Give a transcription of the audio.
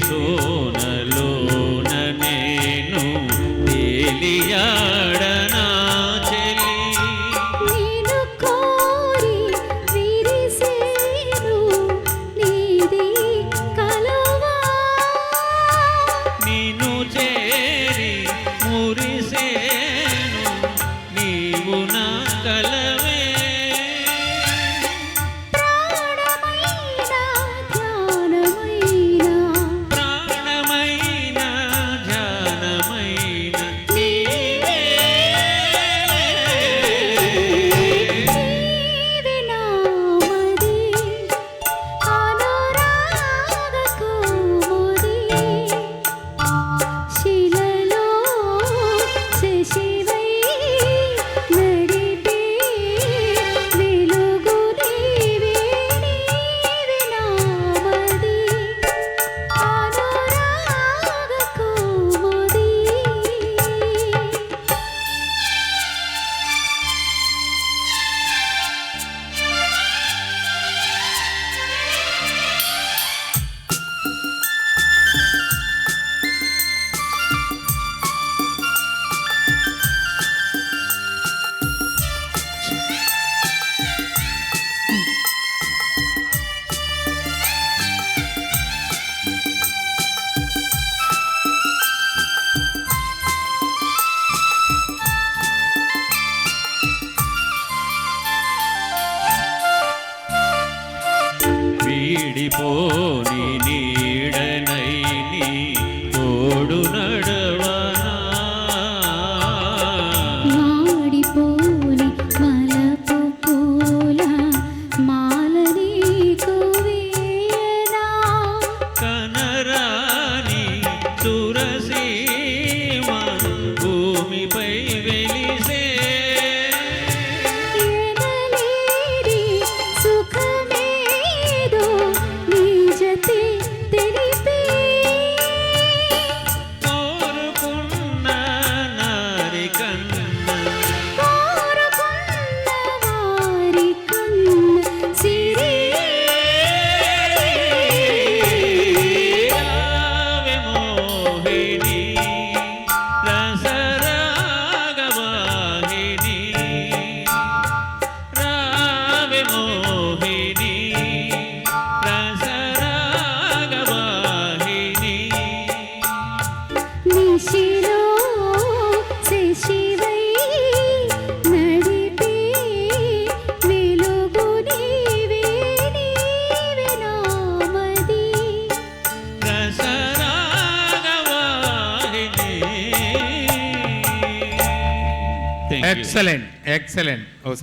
సోనలో వీడిపోని నీడనై నీ Excellent, excellent. Oh,